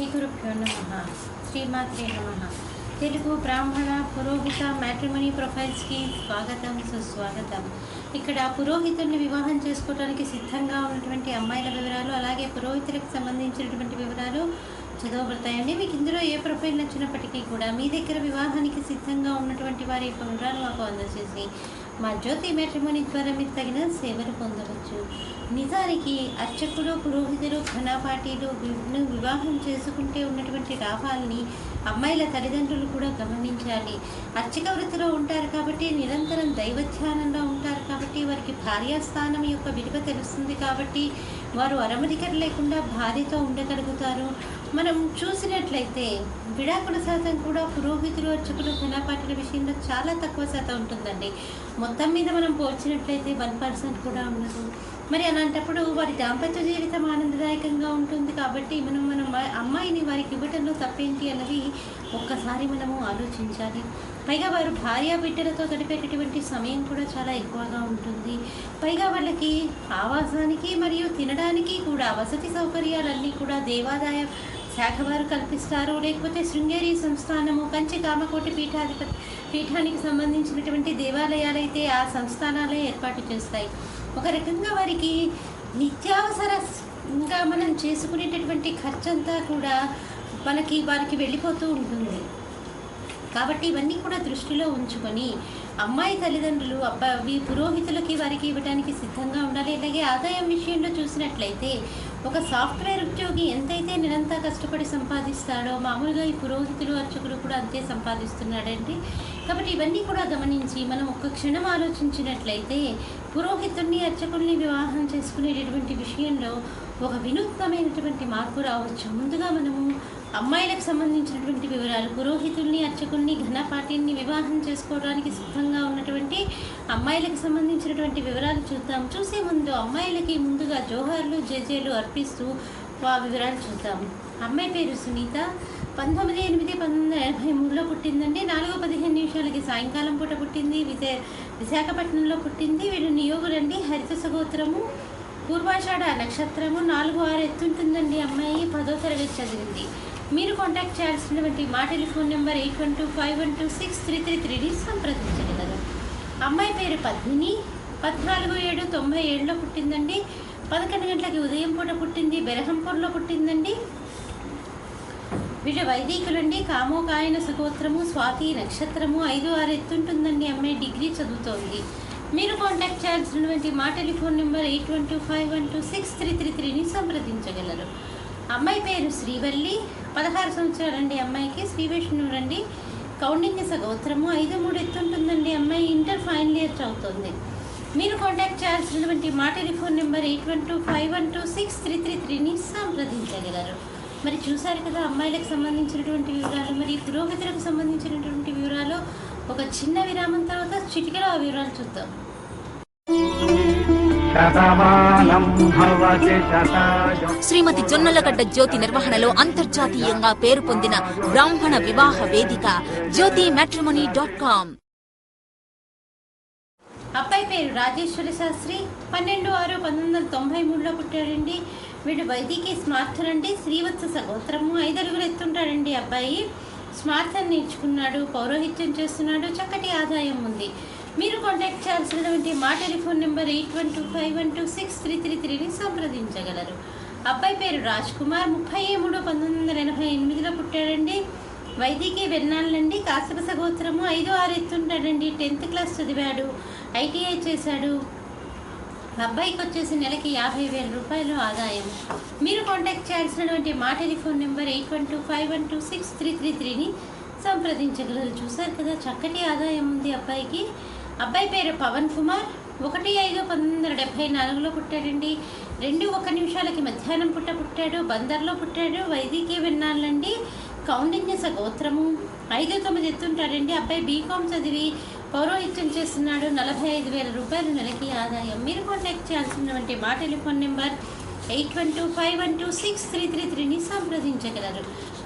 శ్రీ గురుభ్యో నమ. శ్రీమాత్రే నమ. తెలుగు బ్రాహ్మణ పురోహిత మ్యాట్రిమనీ ప్రొఫైల్స్కి స్వాగతం సుస్వాగతం. ఇక్కడ పురోహితుల్ని వివాహం చేసుకోవడానికి సిద్ధంగా ఉన్నటువంటి అమ్మాయిల వివరాలు అలాగే పురోహితులకు సంబంధించినటువంటి వివరాలు చదవబడతాయండి. మీకు ఇందులో ఏ ప్రొఫైల్ నచ్చినప్పటికీ కూడా మీ దగ్గర వివాహానికి సిద్ధంగా ఉన్నటువంటి వారి యొక్క వివరాలు మాకు అందజేసి మా జ్యోతి మ్యాట్రిమోని ద్వారా మీరు తగిన సేవలు పొందవచ్చు. నిజానికి అర్చకులు పురోహితులు ఘనపాటీలు వివాహం చేసుకుంటే ఉన్నటువంటి లాభాలని అమ్మాయిల తల్లిదండ్రులు కూడా గమనించాలి. అర్చక వృత్తిలో ఉంటారు కాబట్టి నిరంతరం దైవధ్యానంలో ఉంటారు కాబట్టి వారికి భార్యాస్థానం యొక్క విలువ తెలుస్తుంది కాబట్టి వారు అరమరికలు లేకుండా భార్యతో ఉండగలుగుతారు. మనం చూసినట్లయితే విడాకుల శాతం కూడా పురోహితులు అర్చకులు ఘనపాటిల విషయంలో చాలా తక్కువ శాతం ఉంటుందండి. మొత్తం మీద మనం పోల్చినట్లయితే వన్ పర్సెంట్ కూడా ఉండదు. మరి అలాంటప్పుడు వారి దాంపత్య జీవితం ఆనందదాయకంగా ఉంటుంది కాబట్టి మనం మన అమ్మాయిని వారికి ఇవ్వటంలో తప్పేంటి అన్నది ఒక్కసారి మనము ఆలోచించాలి. పైగా వారు భార్య బిడ్డలతో గడిపేటటువంటి సమయం కూడా చాలా ఎక్కువగా ఉంటుంది. పైగా వాళ్ళకి ఆవాసానికి మరియు తినడానికి కూడా వసతి సౌకర్యాలన్నీ కూడా దేవాదాయ శాఖ వారు కల్పిస్తారు. లేకపోతే శృంగేరి సంస్థానము కంచి కామకోటి పీఠాధిపతి పీఠానికి సంబంధించినటువంటి దేవాలయాలైతే ఆ సంస్థానాలే ఏర్పాటు చేస్తాయి. ఒక రకంగా వారికి నిత్యావసర ఇంకా మనం చేసుకునేటటువంటి ఖర్చంతా కూడా మనకి వారికి వెళ్ళిపోతూ ఉంటుంది. కాబట్టి ఇవన్నీ కూడా దృష్టిలో ఉంచుకొని అమ్మాయి తల్లిదండ్రులు అబ్బాయి పురోహితులకి వారికి ఇవ్వడానికి సిద్ధంగా ఉండాలి. అలాగే ఆదాయం విషయంలో చూసినట్లయితే ఒక సాఫ్ట్వేర్ ఉద్యోగి ఎంతైతే నిరంతా కష్టపడి సంపాదిస్తాడో మామూలుగా ఈ పురోహితులు అర్చకులు కూడా అంతే సంపాదిస్తున్నాడండి. కాబట్టి ఇవన్నీ కూడా గమనించి మనం ఒక్క క్షణం ఆలోచించినట్లయితే పురోహితుడిని అర్చకుల్ని వివాహం చేసుకునేటటువంటి విషయంలో ఒక వినూత్నమైనటువంటి మార్పు రావచ్చు. ముందుగా మనము అమ్మాయిలకు సంబంధించినటువంటి వివరాలు పురోహితుల్ని అర్చకుల్ని ఘనపాటిని వివాహం చేసుకోవడానికి సిద్ధంగా ఉన్నటువంటి అమ్మాయిలకు సంబంధించినటువంటి వివరాలు చూద్దాం. చూసే ముందు అమ్మాయిలకి ముందుగా జోహార్లు జేజేలు అర్పిస్తూ ఆ వివరాలు చూద్దాం. అమ్మాయి పేరు సునీత. పంతొమ్మిది ఎనిమిది పంతొమ్మిది వందల ఎనభై మూడులో పుట్టిందండి. నాలుగు పదిహేను నిమిషాలకి సాయంకాలం పూట పుట్టింది. విజయ విశాఖపట్నంలో పుట్టింది. వీళ్ళు నియోగులండి. హరిత సగోత్రము పూర్వాషాఢ నక్షత్రము నాలుగు ఆరు ఎత్తుంటుందండి అమ్మాయి. పదో తరగతి చదివింది. మీరు కాంటాక్ట్ చేయాల్సినటువంటి మా telephone number eight one two five one two six three three త్రీని సంప్రదించగలరు. అమ్మాయి పేరు పద్మిని. పద్నాలుగు ఏడు తొంభై ఏడులో పుట్టిందండి. పదకొండు గంటలకి ఉదయం పూట పుట్టింది. బెరహంపూర్లో పుట్టిందండి. వీళ్ళ వైదికులండి. కామోకాయన సుగోత్రము స్వాతి నక్షత్రము ఐదు ఆరు ఎత్తుంటుందండి అమ్మాయి. డిగ్రీ చదువుతోంది. మీరు కాంటాక్ట్ చేయాల్సినటువంటి మా telephone number eight one two five one two six three three త్రీని సంప్రదించగలరు. అమ్మాయి పేరు శ్రీవల్లి. పదహారు సంవత్సరాలండి అమ్మాయికి. శ్రీ వైష్ణవుడు అండి కౌండిన్య గోత్రము ఐదు మూడు ఎత్తుంటుందండి అమ్మాయి. ఇంటర్ ఫైనల్ ఇయర్ చదువుతుంది. మీరు కాంటాక్ట్ చేయాల్సినటువంటి మా telephone number eight one two five one two six three three త్రీని సంప్రదించగలరు. మరి చూశారు కదా అమ్మాయిలకు సంబంధించినటువంటి వివరాలు. మరి పురోగతులకు సంబంధించినటువంటి వివరాలు ఒక చిన్న విరామం తర్వాత చిటికలో ఆ వివరాలు చూద్దాం. శ్రీమతి జొన్నలగడ్డ జ్యోతి నిర్వహణలో అంతర్జాతీయంగా పేరు పొందిన బ్రాహ్మణ వివాహ వేదిక జ్యోతి మ్యాట్రిమోనీ డాట్ కామ్ అబ్బాయి పేరు రాజేశ్వరి శాస్త్రి పన్నెండు ఆరు పంతొమ్మిది వందల తొంభై మూడులో పుట్టాడండి. వీడు వైదికి స్మార్థనండి శ్రీవత్స సగోత్రము ఐదరుగులు ఎత్తుంటాడండి అబ్బాయి. స్మార్థం నేర్చుకున్నాడు పౌరోహిత్యం చేస్తున్నాడు చక్కటి ఆదాయం ఉంది. మీరు కాంటాక్ట్ చేయాల్సినటువంటి మా telephone number eight one two five one two six three three త్రీని సంప్రదించగలరు. అబ్బాయి పేరు రాజ్ కుమార్ ముప్పై మూడు పంతొమ్మిది వందల ఎనభై ఎనిమిదిలో పుట్టాడండి. వైదికి వెన్నాళ్ళండి. కాసరస గోత్రము ఐదు ఆరు ఎత్తుంటాడండి. టెన్త్ క్లాస్ చదివాడు. ఐటీఐ చేశాడు. అబ్బాయికి వచ్చేసి నెలకి యాభై వేల రూపాయలు ఆదాయం. మీరు కాంటాక్ట్ చేయాల్సినటువంటి మా telephone number eight one two five one two six three three త్రీని సంప్రదించగలరు. చూశారు కదా చక్కటి ఆదాయం ఉంది అబ్బాయికి. అబ్బాయి పేరు పవన్ కుమార్. ఒకటి ఐదు పంతొమ్మిది వందల డెబ్బై నాలుగులో పుట్టాడండి. రెండు ఒక నిమిషాలకి మధ్యాహ్నం పుట్ట పుట్టాడు. బందర్లో పుట్టాడు. వైదికి విన్నాళ్ళండి. కౌండిన్యస గోత్రము ఐదు తొమ్మిది ఎత్తుంటాడండి. అబ్బాయి బీకామ్ చదివి పౌరోహిత్యం చేస్తున్నాడు. నలభై ఐదు వేల రూపాయలు నెలకి ఆదాయం. మీరు కాంటాక్ట్ చేయాల్సినటువంటి మా telephone number eight one two five one two six three three త్రీని సంప్రదించగలరు.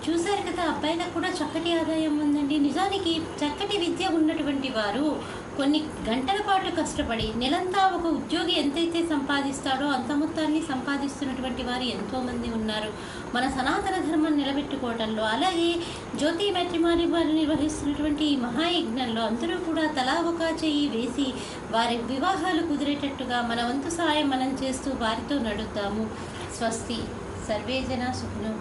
చూశారు కదా అబ్బాయిలకు కూడా చక్కటి ఆదాయం ఉందండి. నిజానికి చక్కటి విద్య ఉన్నటువంటి వారు కొన్ని గంటల పాటు కష్టపడి నెలంతా ఒక ఉద్యోగి ఎంతైతే సంపాదిస్తాడో అంత మొత్తాన్ని సంపాదిస్తున్నటువంటి వారు ఎంతోమంది ఉన్నారు. మన సనాతన ధర్మం నిలబెట్టుకోవడంలో అలాగే జ్యోతి మ్యాట్రిమాని వారు నిర్వహిస్తున్నటువంటి ఈ మహాయజ్ఞంలో అందరూ కూడా తలా ఒక చెయ్యి వేసి వారి వివాహాలు కుదిరేటట్టుగా మన వంతు సహాయం మనం చేస్తూ వారితో నడుద్దాము. స్వస్తి. సర్వేజన జన